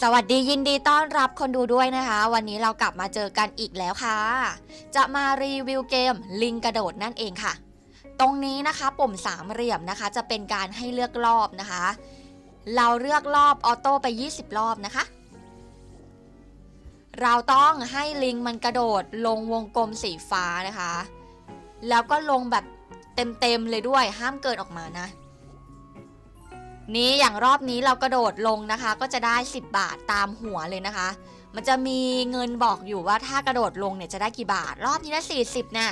สวัสดียินดีต้อนรับคนดูด้วยนะคะ วันนี้เรากลับมาเจอกันอีกแล้วค่ะ จะมารีวิวเกมลิงกระโดดนั่นเองค่ะ ตรงนี้นะคะปุ่มสามเหลี่ยมนะคะ จะเป็นการให้เลือกรอบนะคะ เราเลือกรอบออโต้ไป 20 รอบนะคะ เราต้องให้ลิงมันกระโดดลงวงกลมสีฟ้านะคะ แล้วก็ลงแบบเต็มๆเลยด้วยห้ามเกินออกมานะ นี้อย่างรอบนี้เรากระโดดลงนะคะ ก็จะได้ 10 บาทตามหัวเลยนะคะ มันจะมีเงินบอกอยู่ว่าถ้ากระโดดลงเนี่ยจะได้กี่บาท รอบนี้ได้ 40นะ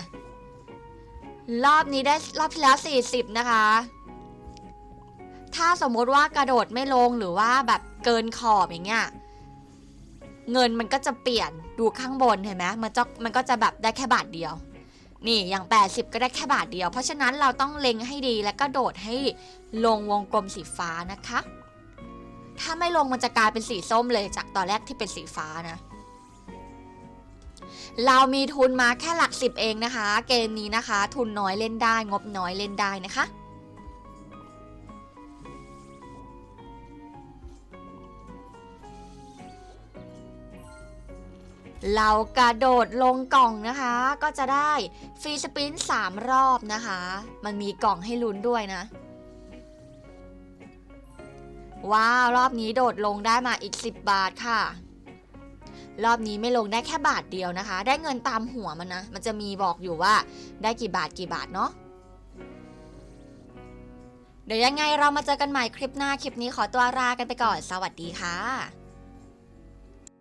รอบนี้ได้รอบที่แล้ว 40 นะคะ ถ้าสมมติว่ากระโดดไม่ลงหรือว่าแบบเกินขอบอย่างเงี้ยเงินมันก็จะเปลี่ยนดูข้างบนเห็นไหมมันจะมันก็จะแบบได้แค่บาทเดียว นี่อย่าง 80 ก็ได้แค่บาทเดียว เพราะฉะนั้นเราต้องเล็งให้ดีแล้วก็โดดให้ลงวงกลมสีฟ้านะคะ ถ้าไม่ลงมันจะกลายเป็นสีส้มเลยจากตอนแรกที่เป็นสีฟ้านะ เรามีทุนมาแค่หลักสิบเองนะคะ เกมนี้นะคะ ทุนน้อยเล่นได้ งบน้อยเล่นได้นะคะ เรากระโดดลงกล่องนะคะ ก็จะได้ฟรีสปินต์3รอบนะคะ มันมีกล่องให้ลุ้นด้วยนะ ว้าว รอบนี้โดดลงได้มาอีก 10 บาทค่ะ รอบนี้ไม่ลงได้แค่บาทเดียวนะคะ ได้เงินตามหัวมันนะ มันจะมีบอกอยู่ว่าได้กี่บาทกี่บาทเนาะเดี๋ยวยังไงเรามาเจอกันใหม่คลิปหน้าคลิปนี้ขอตัวลากันไปก่อน สวัสดีค่ะ